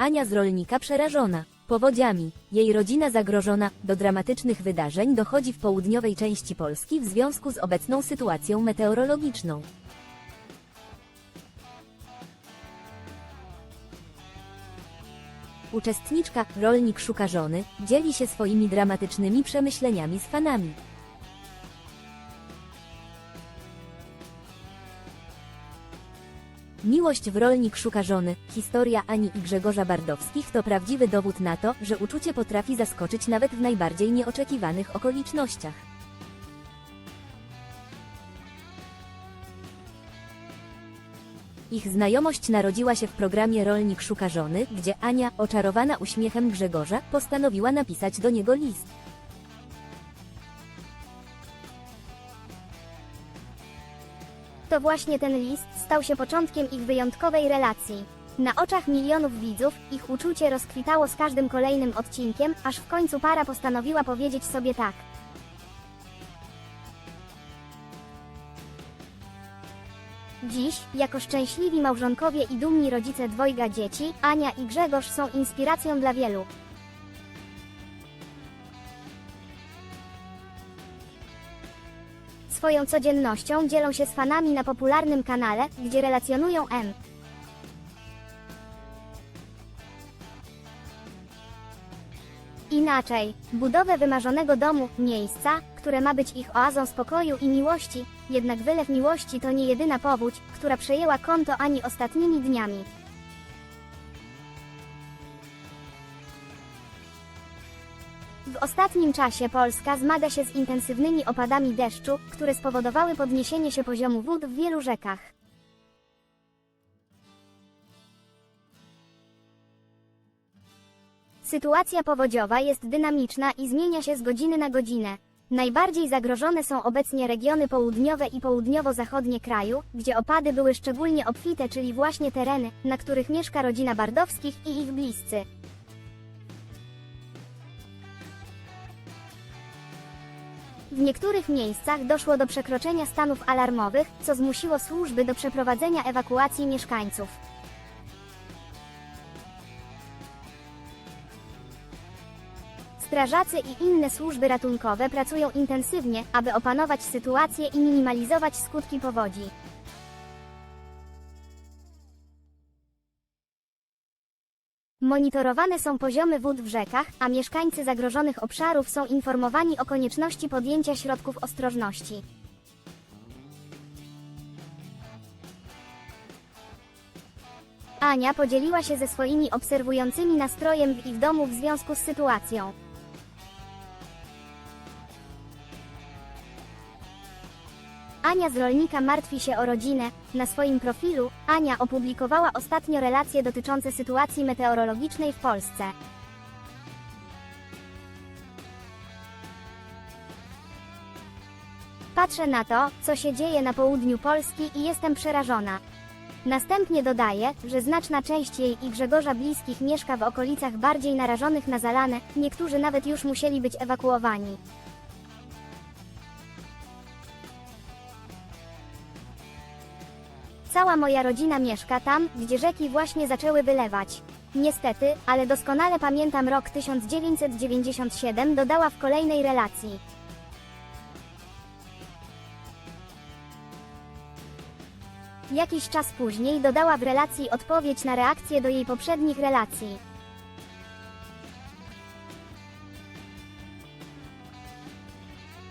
Ania z rolnika przerażona powodziami. Jej rodzina zagrożona. Do dramatycznych wydarzeń dochodzi w południowej części Polski w związku z obecną sytuacją meteorologiczną. Uczestniczka, rolnik szuka żony, dzieli się swoimi dramatycznymi przemyśleniami z fanami. Miłość w rolnik szuka żony. Historia Ani i Grzegorza Bardowskich to prawdziwy dowód na to, że uczucie potrafi zaskoczyć nawet w najbardziej nieoczekiwanych okolicznościach. Ich znajomość narodziła się w programie Rolnik szuka żony, gdzie Ania, oczarowana uśmiechem Grzegorza, postanowiła napisać do niego list. To właśnie ten list stał się początkiem ich wyjątkowej relacji. Na oczach milionów widzów ich uczucie rozkwitało z każdym kolejnym odcinkiem, aż w końcu para postanowiła powiedzieć sobie tak. Dziś, jako szczęśliwi małżonkowie i dumni rodzice dwojga dzieci, Ania i Grzegorz są inspiracją dla wielu. Swoją codziennością dzielą się z fanami na popularnym kanale, gdzie relacjonują M. Inaczej, budowę wymarzonego domu, miejsca, które ma być ich oazą spokoju i miłości, jednak wylew miłości to nie jedyna powódź, która przejęła konto ani ostatnimi dniami. W ostatnim czasie Polska zmaga się z intensywnymi opadami deszczu, które spowodowały podniesienie się poziomu wód w wielu rzekach. Sytuacja powodziowa jest dynamiczna i zmienia się z godziny na godzinę. Najbardziej zagrożone są obecnie regiony południowe i południowo-zachodnie kraju, gdzie opady były szczególnie obfite, czyli właśnie tereny, na których mieszka rodzina Bardowskich i ich bliscy. W niektórych miejscach doszło do przekroczenia stanów alarmowych, co zmusiło służby do przeprowadzenia ewakuacji mieszkańców. Strażacy i inne służby ratunkowe pracują intensywnie, aby opanować sytuację i minimalizować skutki powodzi. Monitorowane są poziomy wód w rzekach, a mieszkańcy zagrożonych obszarów są informowani o konieczności podjęcia środków ostrożności. Ania podzieliła się ze swoimi obserwującymi nastrojem w ich domu w związku z sytuacją. Ania z rolnika martwi się o rodzinę. Na swoim profilu Ania opublikowała ostatnio relacje dotyczące sytuacji meteorologicznej w Polsce. Patrzę na to, co się dzieje na południu Polski i jestem przerażona. Następnie dodaje, że znaczna część jej i Grzegorza bliskich mieszka w okolicach bardziej narażonych na zalane, niektórzy nawet już musieli być ewakuowani. Cała moja rodzina mieszka tam, gdzie rzeki właśnie zaczęły wylewać. Niestety, ale doskonale pamiętam rok 1997, dodała w kolejnej relacji. Jakiś czas później dodała w relacji odpowiedź na reakcję do jej poprzednich relacji.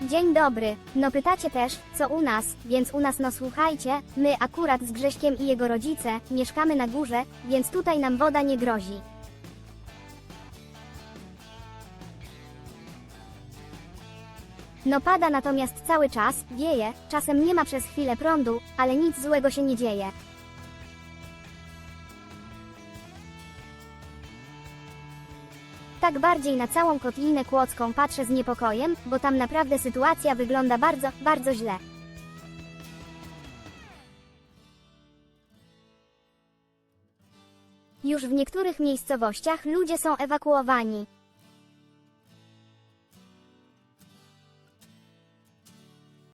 Dzień dobry. No pytacie też, co u nas, więc u nas no słuchajcie, my akurat z Grześkiem i jego rodzice, mieszkamy na górze, więc tutaj nam woda nie grozi. No pada natomiast cały czas, wieje, czasem nie ma przez chwilę prądu, ale nic złego się nie dzieje. Tak bardziej na całą kotlinę kłodzką patrzę z niepokojem, bo tam naprawdę sytuacja wygląda bardzo, bardzo źle. Już w niektórych miejscowościach ludzie są ewakuowani.